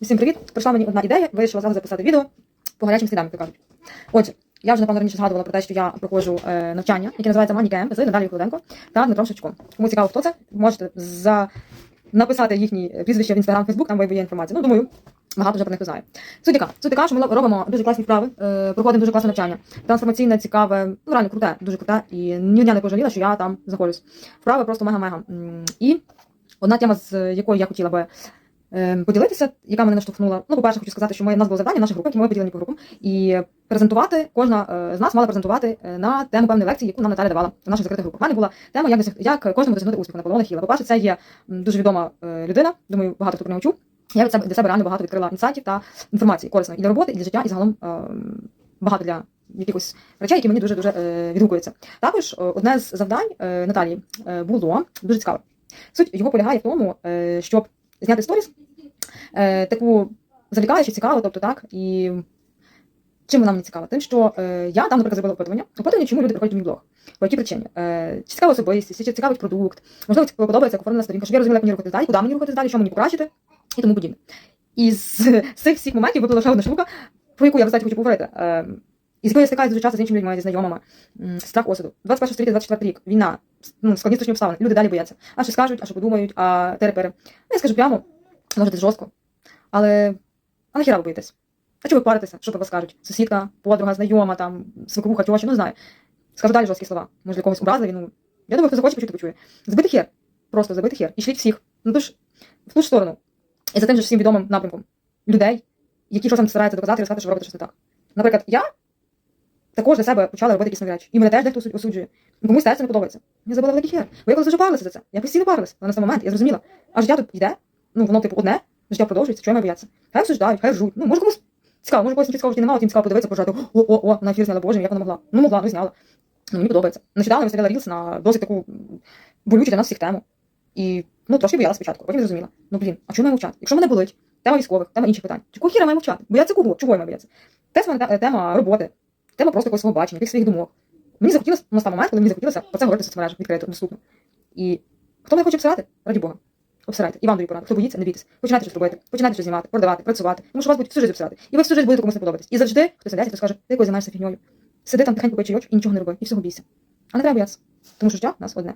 Всім привіт! Прийшла мені одна ідея, вирішила зараз записати відео по гарячим слідам, як то кажуть. Отже, я вже напевно раніше згадувала про те, що я проходжу е, навчання, яке називається Манікем з Наталією Холоденко та Дмитром Шевчуком. Кому цікаво, хто це, можете за... написати їхні прізвища в інстаграм, Фейсбук, там є інформація. Ну, думаю, багато вже про них знає. Суть яка? Суть така, що ми робимо дуже класні вправи, е, проходимо дуже класне навчання. Трансформаційне, цікаве, ну реально круте, дуже круте. І ні дня не пожаліла, що я там знаходжусь. Вправи просто мега-мега. І одна тема, з якою я хотіла би поділитися, яка мене наштовхнула. Ну, по-перше, хочу сказати, що ми, в нас було завдання, наша група, які ми поділені по групам, і презентувати, кожна е, з нас мала презентувати е, на тему певної лекції, яку нам Наталя давала в наших закритих групах. У мене була тема, як, як кожному досягнути успіху Наполеона Хіла. По-перше, це є дуже відома е, людина, думаю, багато хто про нього чув. Я від себе для себе реально багато відкрила інсайтів та інформації корисної і для роботи, і для життя, і загалом багато для якихось речей, які мені дуже дуже відгукуються. Також одне з завдань Наталії було дуже цікаве. Суть його полягає в тому, щоб зняти сторіс, е, таку завлікаючу, цікаву, тобто так, і чим вона мені цікава? Тим, що е, я там, наприклад, зробила опитування. Опитування, чому люди приходять в мій блог. По якій причині? Е, чи цікава особистість, чи цікавить продукт, можливо, подобається як оформлена сторінка, щоб я розуміла, як мені рухатись далі, куди мені рухатись далі, що мені покращити і тому подібне. І з, з цих всіх моментів випала ще одна штука, про яку я кстати, хочу поговорити. Е, і з якою я стикаюся дуже часто з іншими людьми, зі знайомими. Страх осуду. 21 століття, 24 рік. Війна. Ну, складні страшні обставини. Люди далі бояться. А що скажуть, а що подумають, а терепери. Ну, я скажу прямо, може десь жорстко. Але а нахіра ви боїтесь? А чого ви паритеся? Що про вас скажуть? Сусідка, подруга, знайома, там, свекруха, тьоща, ну знаю. Скажу далі жорсткі слова. Може, для когось образливі, ну. Я думаю, хто захоче почути, почує. Забити хер. Просто забити хер. І шліть всіх. Ну тож в ту ж сторону. І за тим же всім відомим напрямком людей, які щось там стараються доказати і розказати, що ви робите щось не так. Наприклад, я також для себе почала робити якісь нові речі. І мене теж дехто осуджує. Комусь теж це не подобається. Я забила великий хер. Бо я колись дуже парилася за це. Я постійно парилася. Але на цей момент я зрозуміла. А життя тут йде, ну воно типу одне, життя продовжується, чого я маю боятися? Хай осуждають, хай ржуть. Ну, може комусь цікаво, може когось цікавого в житті немає, тим цікаво подивитися, пожати. О, о, о, вона ефір зняла, боже, як вона могла. Ну могла, ну зняла. Ну, мені подобається. Нещодавно я виставляла рілс на досить таку болючу для нас всіх тему. І ну трошки боялася спочатку, потім зрозуміла. Ну блін, а чому я мовчати? Якщо мене болить, тема військових, тема інших питань. Чого хіра має мовчати? Бояться кого? Чого я маю боятися? Тема, те- тема роботи, тема просто якогось свого бачення, якихось своїх думок. Мені захотілося, настав момент, коли мені захотілося про це говорити в соцмережах відкрито, доступно. І хто мене хоче обсирати? Раді Бога. Обсирайте. І вам даю пораду. Хто боїться, не бійтесь. Починайте щось робити, починайте щось знімати, продавати, працювати. Тому що вас будуть всю життя обсирати. І ви всю життя будете комусь не подобатись. І завжди хтось сидять, хто скаже, ти якось займаєшся фігньою. Сиди там тихенько печи і нічого не роби, і всього бійся. А не треба боятися. Тому що життя нас одне.